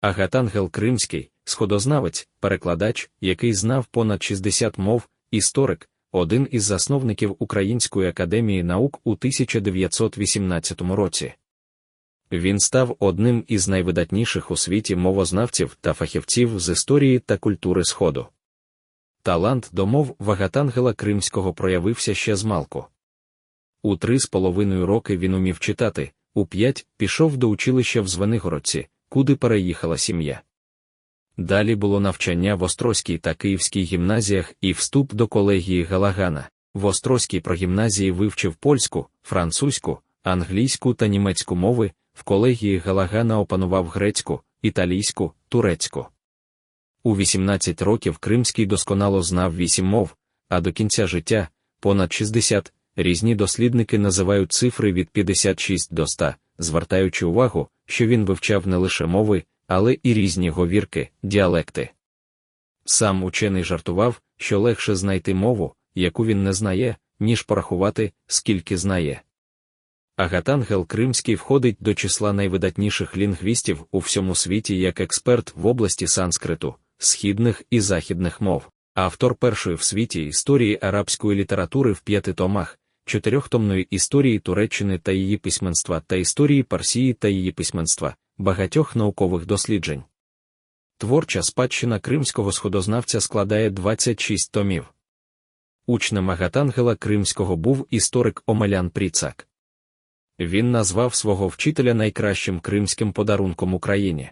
Агатангел Кримський, сходознавець, перекладач, який знав понад 60 мов, історик, один із засновників Української академії наук у 1918 році. Він став одним із найвидатніших у світі мовознавців та фахівців з історії та культури Сходу. Талант до мов Вагатангела Кримського проявився ще з малку. У три з половиною роки він умів читати, у п'ять пішов до училища в Звенигородці, куди переїхала сім'я. Далі було навчання в Острозькій та Київській гімназіях і вступ до колегії Галагана. В Острозькій прогімназії вивчив польську, французьку, англійську та німецьку мови, в колегії Галагана опанував грецьку, італійську, турецьку. У 18 років Кримський досконало знав вісім мов, а до кінця життя понад 60, різні дослідники називають цифри від 56 до 100, звертаючи увагу, що він вивчав не лише мови, але і різні говірки, діалекти. Сам учений жартував, що легше знайти мову, яку він не знає, ніж порахувати, скільки знає. Агатангел Кримський входить до числа найвидатніших лінгвістів у всьому світі як експерт в області санскриту, східних і західних мов, автор першої в світі історії арабської літератури в п'яти томах, чотирьохтомної історії Туреччини та її письменства та історії Парсії та її письменства, багатьох наукових досліджень. Творча спадщина кримського сходознавця складає 26 томів. Учнем Агатангела Кримського був історик Омелян Пріцак. Він назвав свого вчителя найкращим кримським подарунком Україні.